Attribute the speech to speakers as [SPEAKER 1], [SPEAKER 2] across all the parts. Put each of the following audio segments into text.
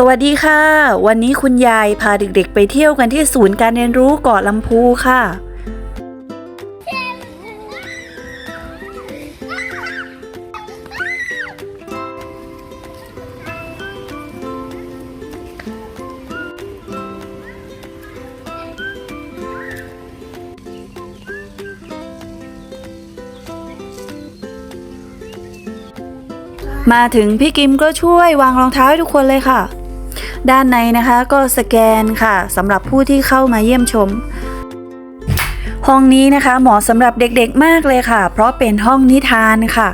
[SPEAKER 1] สวัสดีค่ะ วันนี้คุณยายพาเด็กๆ ไปเที่ยวกันที่ศูนย์การเรียนรู้เกาะลำพูค่ะ มาถึงพี่กิมก็ช่วยวางรองเท้าให้ทุกคนเลยค่ะ ด้านในนะคะก็สแกนค่ะสำหรับผู้ที่เข้ามาเยี่ยมชม ห้องนี้นะคะเหมาะสำหรับเด็กๆมากเลยค่ะ เพราะเป็นห้องนิทานค่ะ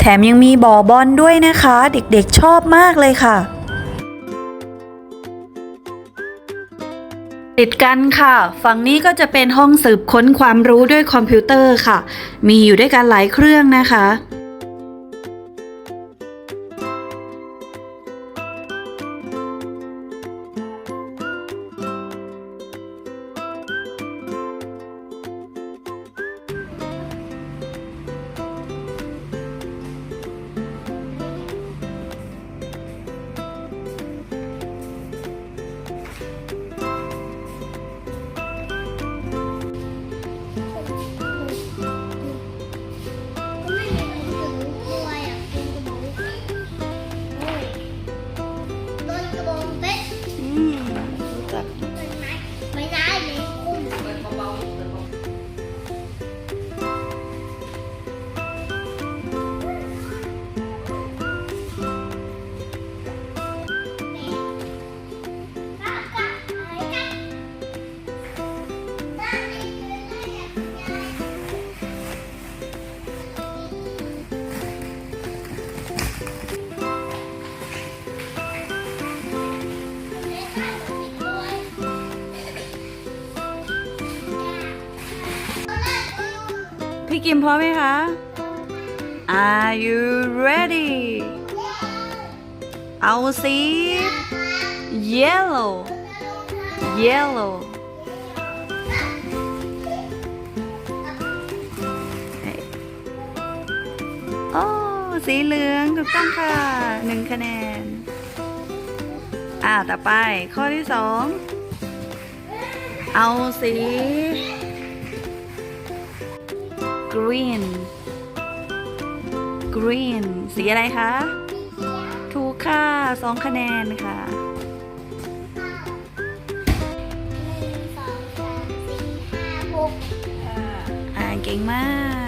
[SPEAKER 1] แถมยังมีบ่อบอลด้วยนะคะ เด็กๆชอบมากเลยค่ะ ติดกันค่ะ ฝั่งนี้ก็จะเป็นห้องสืบค้นความรู้ด้วยคอมพิวเตอร์ค่ะ มีอยู่ด้วยกันหลายเครื่องนะคะ
[SPEAKER 2] พี่
[SPEAKER 1] กิ
[SPEAKER 2] ม
[SPEAKER 1] พร้อมไหมคะ Are you ready เอาสี yellow yellow โอ้สีเหลืองถูกต้องค่ะหนึ่งคะแนน อ่าต่อไปข้อที่สอง เอาสี green green สีอะไรคะ ถูกค่ะสองคะแนนค่ะ อ่า
[SPEAKER 3] เก่งมาก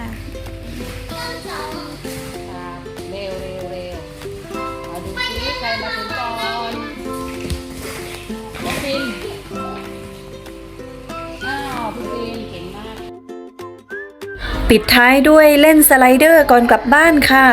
[SPEAKER 1] ปิดท้ายด้วยเล่นสไลเดอร์ก่อนกลับบ้านค่ะ